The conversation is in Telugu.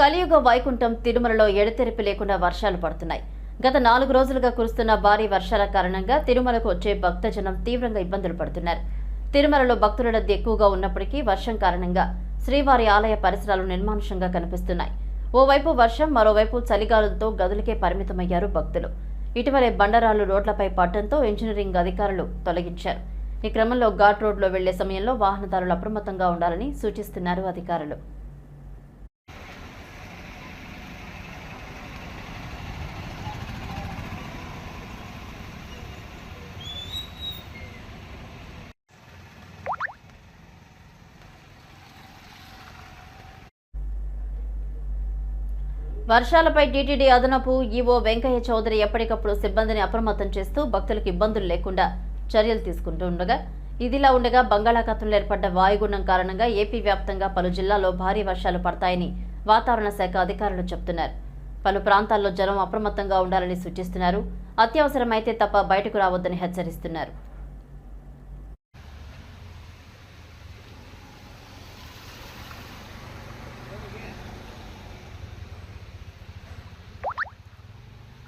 కలియుగ వైకుంఠం తిరుమలలో ఎడతెరిపి లేకుండా వర్షాలు పడుతున్నాయి. గత నాలుగు రోజులుగా కురుస్తున్న భారీ వర్షాల కారణంగా తిరుమలకు వచ్చే భక్తజనం తీవ్రంగా ఇబ్బందులు పడుతున్నారు. తిరుమలలో భక్తుల రద్దీ ఎక్కువగా ఉన్నప్పటికీ వర్షం కారణంగా శ్రీవారి ఆలయ పరిసరాలు నిర్మానుషంగా కనిపిస్తున్నాయి. ఓవైపు వర్షం మరోవైపు చలిగాలులతో గదులకే పరిమితమయ్యారు భక్తులు. ఇటీవలే బండరాళ్ళు రోడ్లపై పట్టంతో ఇంజనీరింగ్ అధికారులు తొలగించారు. ఈ క్రమంలో ఘాట్ రోడ్లో వెళ్ళే సమయంలో వాహనదారులు అప్రమత్తంగా ఉండాలని సూచిస్తున్నారు అధికారులు. వర్షాలపై టీటీడీ అదనపు ఈవో వెంకయ్య చౌదరి ఎప్పటికప్పుడు సిబ్బందిని అప్రమత్తం చేస్తూ భక్తులకు ఇబ్బందులు లేకుండా చర్యలు తీసుకుంటూ ఉండగా ఇదిలా ఉండగా బంగాళాఖాతంలో ఏర్పడ్డ వాయుగుండం కారణంగా ఏపీ వ్యాప్తంగా పలు జిల్లాల్లో భారీ వర్షాలు పడతాయని వాతావరణ శాఖ అధికారులు చెబుతున్నారు. పలు ప్రాంతాల్లో జనం అప్రమత్తంగా ఉండాలని సూచిస్తున్నారు. అత్యవసరమైతే తప్ప బయటకు రావద్దని హెచ్చరిస్తున్నారు.